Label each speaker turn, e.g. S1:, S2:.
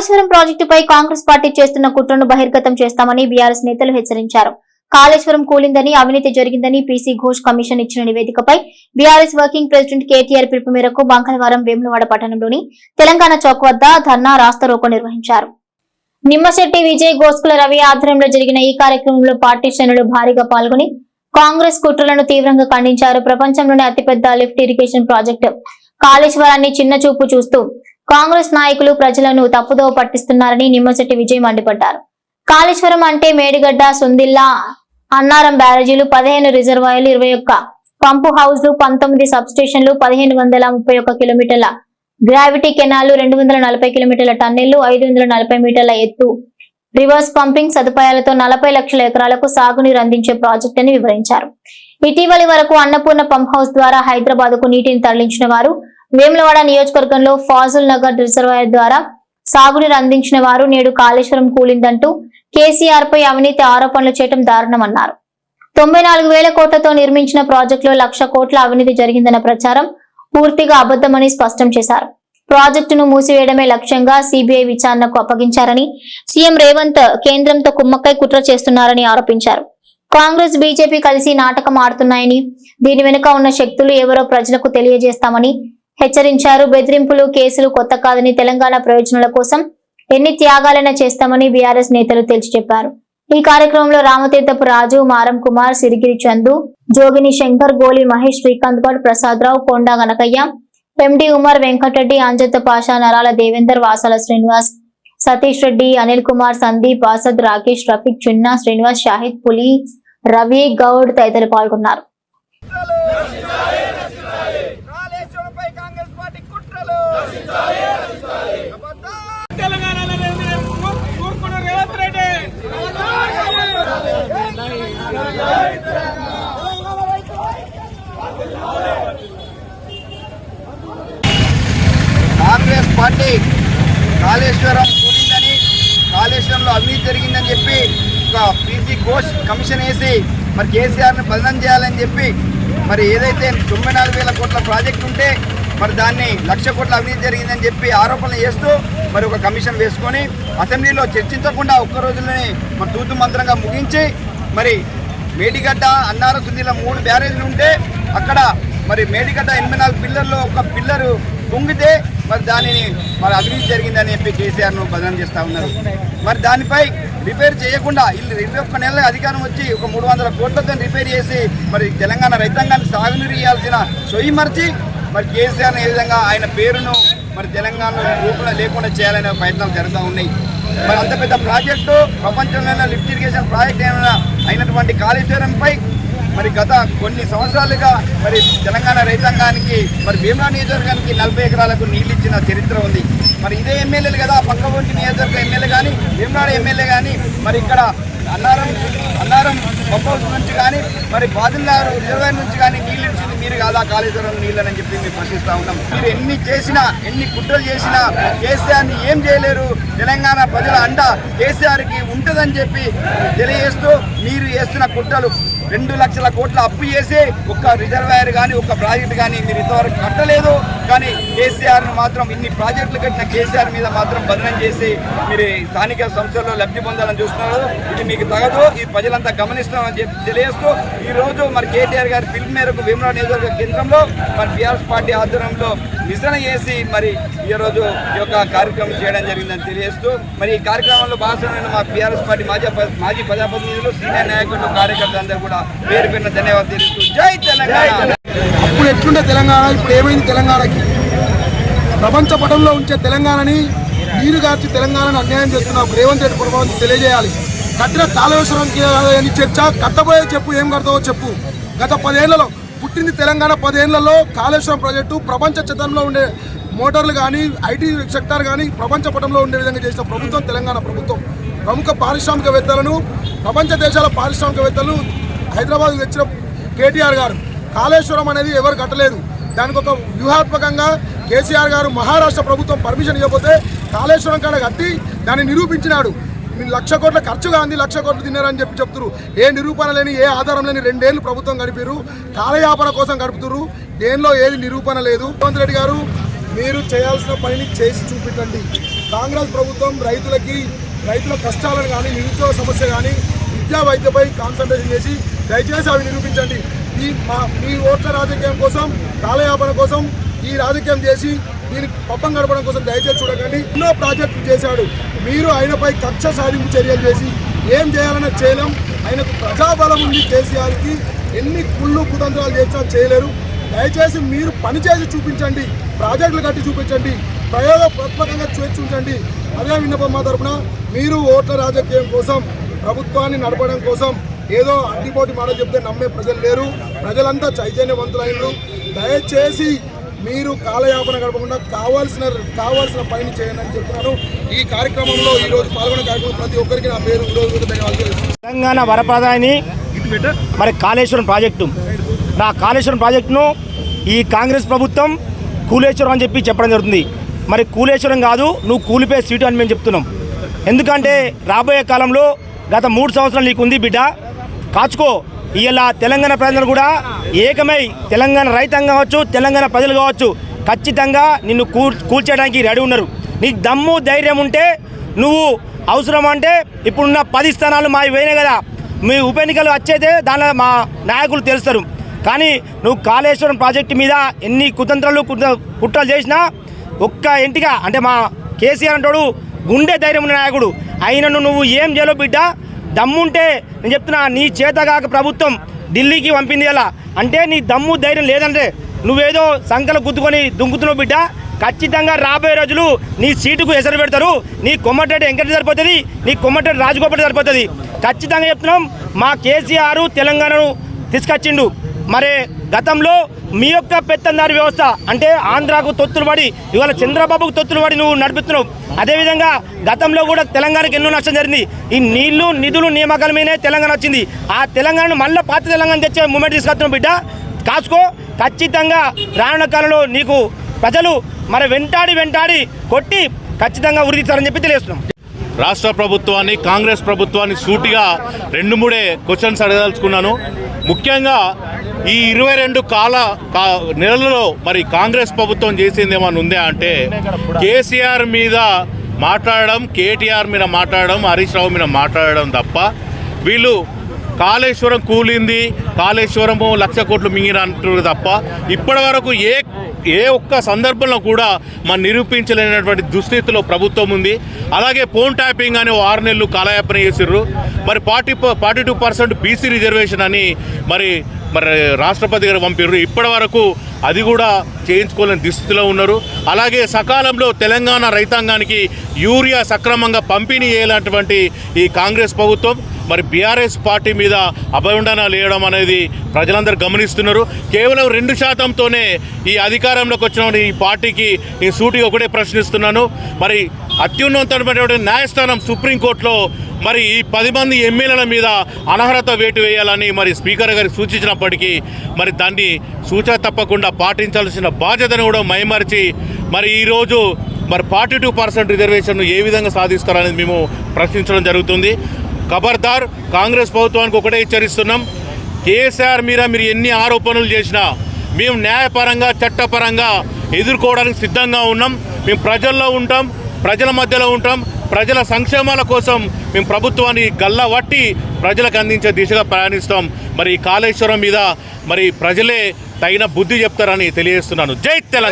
S1: కాళేశ్వరం ప్రాజెక్టుపై కాంగ్రెస్ పార్టీ చేస్తున్న కుట్రను బహిర్గతం చేస్తామని బీఆర్ఎస్ నేతలు హెచ్చరించారు. కాళేశ్వరం కూలిందని అవినీతి జరిగిందని పీసీ ఘోష్ కమిషన్ ఇచ్చిన నివేదికపై బీఆర్ఎస్ వర్కింగ్ ప్రెసిడెంట్ కేటీఆర్ పిలుపు మేరకు మంగళవారం వేములవాడ పట్టణంలోని తెలంగాణ చౌక్ వద్ద ధర్నా రాస్తారోకో నిర్వహించారు. నిమ్మశెట్టి విజయ్ గోస్కుల రవి ఆధ్వర్యంలో జరిగిన ఈ కార్యక్రమంలో పార్టీ శ్రేణులు భారీగా పాల్గొని కాంగ్రెస్ కుట్రలను తీవ్రంగా ఖండించారు. ప్రపంచంలోనే అతిపెద్ద లిఫ్ట్ ఇరిగేషన్ ప్రాజెక్టు. కాళేశ్వరాన్ని చిన్న చూపు చూస్తూ కాంగ్రెస్ నాయకులు ప్రజలను తప్పుదోవ పట్టిస్తున్నారని నిమ్మశెట్టి విజయ్ మండిపడ్డారు. కాళేశ్వరం అంటే మేడిగడ్డ సొందిల్లా అన్నారం బ్యారేజీలు పదిహేను రిజర్వాయర్లు ఇరవై ఒక్క పంపు హౌజ్లు పంతొమ్మిది సబ్స్టేషన్లు పదిహేను వందల ముప్పై ఒక్క కిలోమీటర్ల గ్రావిటీ కెనాలు రెండు వందల నలభై కిలోమీటర్ల టన్నెళ్ళు ఐదు వందల నలభై మీటర్ల ఎత్తు రివర్స్ పంపింగ్ సదుపాయాలతో నలభై లక్షల ఎకరాలకు సాగునీరు అందించే ప్రాజెక్ట్ అని వివరించారు. ఇటీవలి వరకు అన్నపూర్ణ పంప్ హౌస్ ద్వారా హైదరాబాద్కు నీటిని తరలించిన వారు వేములవాడ నియోజకవర్గంలో ఫాజుల్ నగర్ రిజర్వాయర్ ద్వారా సాగునీరు అందించిన వారు నేడు కాళేశ్వరం కూలిందంటూ కేసీఆర్ పై అవినీతి ఆరోపణలు చేయడం దారుణమన్నారు. తొంభై నాలుగు వేల కోట్లతో నిర్మించిన ప్రాజెక్టులో లక్ష కోట్ల అవినీతి జరిగిందన్న ప్రచారం పూర్తిగా అబద్దమని స్పష్టం చేశారు. ప్రాజెక్టును మూసివేయడమే లక్ష్యంగా సిబిఐ విచారణకు అప్పగించారని సీఎం రేవంత్ కేంద్రంతో కుమ్మక్కై కుట్ర చేస్తున్నారని ఆరోపించారు. కాంగ్రెస్ బీజేపీ కలిసి నాటకం ఆడుతున్నాయని దీని వెనుక ఉన్న శక్తులు ఎవరో ప్రజలకు తెలియజేస్తామని హెచ్చరించారు. బెదిరింపులు కేసులు కొత్త కాదని తెలంగాణ ప్రయోజనాల కోసం ఎన్ని త్యాగాలైనా చేస్తామని బీఆర్ఎస్ నేతలు తేల్చి చెప్పారు. ఈ కార్యక్రమంలో రామతీర్థపు రాజు మారం కుమార్ సిరిగిరి చందు జోగిని శంకర్ గోలి మహేష్ శ్రీకాంత్ గౌడ్ ప్రసాద్ రావు కొండా గనకయ్య ఎండి ఉమర్ వెంకటరెడ్డి అంజత్త పాషా నరాల దేవేందర్ వాసాల శ్రీనివాస్ సతీష్ రెడ్డి అనిల్ కుమార్ సందీప్ ఆసద్ రాకేష్ రఫీక్ చిన్న శ్రీనివాస్ షాహిద్ పులి రవి గౌడ్ తదితరులు పాల్గొన్నారు
S2: కాళేశ్వరంపై కాంగ్రెస్ పార్టీ కుట్రలు అబద్ధం.
S3: తెలంగాణలో కూర్చున్న రేవంత్ రెడ్డి
S2: కాంగ్రెస్ పార్టీ కాళేశ్వరం కూలిందని కాళేశ్వరంలో అవినీతి జరిగిందని చెప్పి ఒక పీసీ ఘోష్ కమిషన్ వేసి మరి కేసీఆర్ని బదనం చేయాలని చెప్పి మరి ఏదైతే తొంభై నాలుగు వేల కోట్ల ప్రాజెక్టు ఉంటే మరి దాన్ని లక్ష కోట్ల అవినీతి జరిగిందని చెప్పి ఆరోపణలు చేస్తూ మరి ఒక కమిషన్ వేసుకొని అసెంబ్లీలో చర్చించకుండా ఒక్క రోజులోనే మరి తూతు మంత్రంగా ముగించి మరి మేడిగడ్డ అన్నారం సుందిలో మూడు బ్యారేజ్లు ఉంటే అక్కడ మరి మేడిగడ్డ ఎనభై నాలుగు పిల్లర్లో ఒక పిల్లరు కుంగితే మరి దానిని మరి అవినీతి జరిగిందని చెప్పి కేసీఆర్ను బదనం చేస్తూ ఉన్నారు. మరి దానిపై రిపేర్ చేయకుండా ఇల్లు ఇరవై ఒక్క నెలల అధికారం వచ్చి ఒక మూడు వందల కోట్లతో రిపేర్ చేసి మరి తెలంగాణ రైతాంగాన్ని సాగునీరు ఇవ్వాల్సిన సొయ్యి మర్చి మరి కేసీఆర్ ఏ విధంగా ఆయన పేరును మరి తెలంగాణలో రూపంలో లేకుండా చేయాలనే ప్రయత్నాలు జరుగుతూ ఉన్నాయి. మరి అంత పెద్ద ప్రాజెక్టు ప్రపంచంలోనే లిఫ్ట్ ఇరిగేషన్ ప్రాజెక్ట్ ఏమైనా అయినటువంటి కాళేశ్వరంపై మరి గత కొన్ని సంవత్సరాలుగా మరి తెలంగాణ రైతాంగానికి మరి భీమా నియోజకవర్గానికి నలభై ఎకరాలకు నీళ్ళు ఇచ్చిన చరిత్ర ఉంది. మరి ఇదే ఎమ్మెల్యేలు కదా పక్క వంటి నియోజకవర్గ ఎమ్మెల్యే కానీ భీమనాడు ఎమ్మెల్యే కానీ మరి ఇక్కడ అన్నారం అన్నారం పంపౌస్ నుంచి కానీ మరి బాదుల్లారు రిజర్వాయర్ నుంచి కానీ నీళ్ళు ఇచ్చింది మీరు కాదా కాళేశ్వరం నీళ్ళని చెప్పి మేము ప్రశ్నిస్తూ ఉన్నాం. మీరు ఎన్ని చేసినా ఎన్ని కుట్రలు చేసినా కేసీఆర్ని ఏం చేయలేరు. తెలంగాణ ప్రజల అండ కేసీఆర్కి ఉంటుందని చెప్పి తెలియజేస్తూ మీరు చేస్తున్న కుట్రలు రెండు లక్షల కోట్ల అప్పు చేసి ఒక్క రిజర్వాయర్ కానీ ఒక్క ప్రాజెక్ట్ కానీ మీరు ఇంతవరకు కట్టలేదు. కానీ కేసీఆర్ను మాత్రం ఇన్ని ప్రాజెక్టులు కట్టిన కేసీఆర్ మీద మాత్రం బదనం చేసి మీరు స్థానిక సంస్థల్లో లబ్ధి పొందాలని చూస్తున్నారు. ఇది మీకు తగదు. ఈ ప్రజలంతా గమనిస్తామని చెప్పి తెలియజేస్తూ ఈ రోజు మరి కేటీఆర్ గారి పిలుపు మేరకు భీమరావు నియోజకవర్గ కేంద్రంలో మరి బీఆర్ఎస్ పార్టీ ఆధ్వర్యంలో నిరసన చేసి మరి ఈ రోజు ఈ యొక్క కార్యక్రమం చేయడం జరిగిందని తెలియజేస్తూ మరి ఈ కార్యక్రమంలో భాగస్వామైన మా బీఆర్ఎస్ పార్టీ మాజీ మాజీ ప్రజాప్రతినిధులు సీనియర్ నాయకులు కార్యకర్తలు అందరూ కూడా పేరు పెట్టిన ధన్యవాదాలు తెలుస్తూ జై తెలంగాణ!
S4: అప్పుడు ఎట్లుండే తెలంగాణ? ఇప్పుడు ఏమైంది తెలంగాణకి? ప్రపంచ పటంలో ఉంచే తెలంగాణని నీరు గార్చి తెలంగాణను అన్యాయం చేస్తున్న రేవంత్ రెడ్డి ప్రభావం తెలియజేయాలి. కట్టిన కాళేశ్వరంకి అని చర్చ కట్టబోయే చెప్పు ఏం కడతావో చెప్పు. గత పదేళ్ళలో పుట్టింది తెలంగాణ పదేళ్ళలో కాళేశ్వరం ప్రాజెక్టు ప్రపంచ చిత్రంలో ఉండే మోటార్లు కానీ ఐటీ సెక్టార్ కానీ ప్రపంచ పటంలో ఉండే విధంగా చేసిన ప్రభుత్వం తెలంగాణ ప్రభుత్వం. ప్రముఖ పారిశ్రామికవేత్తలను ప్రపంచ దేశాల పారిశ్రామికవేత్తలు హైదరాబాద్ తెచ్చిన కేటీఆర్ గారు. కాళేశ్వరం అనేది ఎవరు కట్టలేదు. దానికి ఒక వ్యూహాత్మకంగా కేసీఆర్ గారు మహారాష్ట్ర ప్రభుత్వం పర్మిషన్ ఇవ్వకపోతే కాళేశ్వరం కాడ కట్టి దాన్ని నిరూపించినాడు. మీరు లక్ష కోట్ల ఖర్చు కాంది లక్ష కోట్లు తిన్నారని చెప్పి చెప్తున్నారు ఏ నిరూపణ లేని ఏ ఆధారం లేని రెండేళ్ళు ప్రభుత్వం గడిపారు కాలయాపన కోసం గడుపుతున్నారు దేనిలో ఏది నిరూపణ లేదు? రేవంత్ రెడ్డి గారు మీరు చేయాల్సిన పనిని చేసి చూపించండి కాంగ్రెస్ ప్రభుత్వం రైతులకి రైతుల కష్టాలను కానీ నిరుద్యోగ సమస్య కానీ విద్యా వైద్యపై కాన్సన్ట్రేషన్ చేసి దయచేసి అవి నిరూపించండి. ఈ మా మీ ఓట్ల రాజకీయం కోసం కాలయాపన కోసం ఈ రాజకీయం చేసి దీనికి పబ్బం గడపడం కోసం దయచేసి చూడకండి. ఎన్నో ప్రాజెక్టులు చేశాడు. మీరు ఆయనపై కక్ష సాధింపు చర్యలు చేసి ఏం చేయాలన్నా చేయలేం. ఆయనకు ప్రజాబలం ఉంది కేసీఆర్కి. ఎన్ని కుళ్ళు కుతంత్రాలు చేసినా చేయలేరు. దయచేసి మీరు పని చేసి చూపించండి. ప్రాజెక్టులు కట్టి చూపించండి. ప్రయోగప్రాత్మకంగా చూపించండి అదే విన్నపం మా తరపున. మీరు ఓట్ల రాజకీయం కోసం ప్రభుత్వాన్ని నడపడం కోసం ఏదో అడ్డిపోటీ మాట చెప్తే నమ్మే ప్రజలు లేరు. ప్రజలంతా చైతన్యవంతులైనరు. దయచేసి మీరు కాలయాపన గడపకుండా కావాల్సిన కావాల్సిన పని చేయండి అని చెప్తున్నాను. ఈ కార్యక్రమంలో ఈ రోజు పాల్గొనే కార్యక్రమం ప్రతి ఒక్కరికి నా పేరు ధన్యవాదాలు
S5: తెలంగాణ వరప్రదాయని మరి కాళేశ్వరం ప్రాజెక్టు. నా కాళేశ్వరం ప్రాజెక్టును ఈ కాంగ్రెస్ ప్రభుత్వం కూలేశ్వరం అని చెప్పి చెప్పడం జరుగుతుంది. మరి కూలేశ్వరం కాదు నువ్వు కూలిపోయే సీటు అని మేము చెప్తున్నాం. ఎందుకంటే రాబోయే కాలంలో గత మూడు సంవత్సరాలు నీకుంది బిడ్డ. కాచుకో ఇలా తెలంగాణ ప్రజలు కూడా ఏకమై తెలంగాణ రైతాంగం కావచ్చు తెలంగాణ ప్రజలు కావచ్చు ఖచ్చితంగా నిన్ను కూల్చేయడానికి రెడీ ఉన్నారు. నీకు దమ్ము ధైర్యం ఉంటే నువ్వు అవసరం అంటే ఇప్పుడున్న పది స్థానాలు మావి పోయినాయి కదా. మీ ఉప ఎన్నికలు వచ్చేదే దానిలో మా నాయకులు తెలుస్తారు. కానీ నువ్వు కాళేశ్వరం ప్రాజెక్టు మీద ఎన్ని కుతంత్రాలు కుట్ర- కుట్రలు చేసినా ఒక్క ఇంటిగా అంటే మా కేసీఆర్ అంటాడు గుండె ధైర్యం ఉన్న నాయకుడు. అయినను నువ్వు ఏం చేయలేవు బిడ్డ దమ్ముంటే నేను చెప్తున్నా నీ చేతగాక ప్రభుత్వం ఢిల్లీకి పంపింది అలా అంటే నీ దమ్ము ధైర్యం లేదంటే నువ్వేదో సంకలు గుద్దుకొని దుంకుతున్నావు బిడ్డ. ఖచ్చితంగా రాబోయే రోజులు నీ సీటుకు ఎసరు పెడతారు. నీ కొమ్మటెడ్డి వెంకట సరిపోతుంది నీ కొమ్మటేటి రాజగోపాల్ సరిపోతుంది. ఖచ్చితంగా చెప్తున్నాం మా కేసీఆర్ తెలంగాణను తీసుకొచ్చిండు. మరి గతంలో మీ యొక్క పెత్తందారి వ్యవస్థ అంటే ఆంధ్రాకు తొత్తులు పడి ఇవాళ చంద్రబాబుకు తొత్తులు పడి నువ్వు నడిపిస్తున్నావు. అదేవిధంగా గతంలో కూడా తెలంగాణకు ఎన్నో నష్టం జరిగింది. ఈ నీళ్ళు నిధులు నియామకాల మీదనే తెలంగాణ వచ్చింది. ఆ తెలంగాణను మళ్ళీ పాత తెలంగాణ తెచ్చే మూమెంట్ తీసుకొస్తున్నావు బిడ్డ. కాసుకో. ఖచ్చితంగా రానున్న కాలంలో నీకు ప్రజలు మరి వెంటాడి వెంటాడి కొట్టి ఖచ్చితంగా ఉరిదిస్తారని చెప్పి తెలియజేస్తున్నాం.
S6: రాష్ట్ర ప్రభుత్వాన్ని కాంగ్రెస్ ప్రభుత్వాన్ని సూటిగా రెండు మూడే క్వశ్చన్స్ అడగదలుచుకున్నాను. ముఖ్యంగా ఈ ఇరవై రెండు కాల కా- నెలలలో మరి కాంగ్రెస్ ప్రభుత్వం చేసింది ఏమైనా ఉందా అంటే కేసీఆర్ మీద మాట్లాడడం కేటీఆర్ మీద మాట్లాడడం హరీష్ రావు మీద మాట్లాడడం తప్ప వీళ్ళు కాళేశ్వరం కూలింది. కాళేశ్వరము లక్ష కోట్లు మింగిన తప్ప ఇప్పటి వరకు ఏ ఏ ఒక్క సందర్భంలో కూడా మనం నిరూపించలేనటువంటి దుస్థితిలో ప్రభుత్వం ఉంది. అలాగే ఫోన్ ట్యాపింగ్ అని ఆరు నెలలు కాలయాపన చేసిర్రు. మరి forty forty two percent BC reservation అని మరి మరి రాష్ట్రపతి గారు పంపిర్రు. ఇప్పటి వరకు అది కూడా చేయించుకోలేని దుస్థితిలో ఉన్నారు. అలాగే సకాలంలో తెలంగాణ రైతాంగానికి యూరియా సక్రమంగా పంపిణీ చేయాలంటువంటి ఈ కాంగ్రెస్ ప్రభుత్వం మరి బీఆర్ఎస్ పార్టీ మీద అభయండనాలు వేయడం అనేది ప్రజలందరూ గమనిస్తున్నారు. కేవలం రెండు శాతంతోనే ఈ అధికారంలోకి వచ్చిన ఈ పార్టీకి ఈ సూటిగా ఒకటే ప్రశ్నిస్తున్నాను. మరి అత్యున్నతమైనటువంటి న్యాయస్థానం సుప్రీంకోర్టులో మరి ఈ పది మంది ఎమ్మెల్యేల మీద అనర్హత వేటు వేయాలని మరి స్పీకర్ గారికి సూచించినప్పటికీ మరి దాన్ని సూచన తప్పకుండా పాటించాల్సిన బాధ్యతను కూడా మైమరిచి మరి ఈరోజు మరి ఫార్టీ టూ పర్సెంట్ రిజర్వేషన్ ఏ విధంగా సాధిస్తారనేది మేము ప్రశ్నించడం జరుగుతుంది. ఖబర్దార్ కాంగ్రెస్ ప్రభుత్వానికి ఒకటే హెచ్చరిస్తున్నాం. కేసీఆర్ మీద మీరు ఎన్ని ఆరోపణలు చేసినా మేము న్యాయపరంగా చట్టపరంగా ఎదుర్కోవడానికి సిద్ధంగా ఉన్నాం. మేము ప్రజల్లో ఉంటాం ప్రజల మధ్యలో ఉంటాం. ప్రజల సంక్షేమాల కోసం మేము ప్రభుత్వాన్ని గల్లవట్టి ప్రజలకు అందించే దిశగా ప్రయాణిస్తాం. మరి కాళేశ్వరం మీద మరి ప్రజలే తగిన బుద్ధి చెప్తారని తెలియజేస్తున్నాను. జై తెలంగాణ!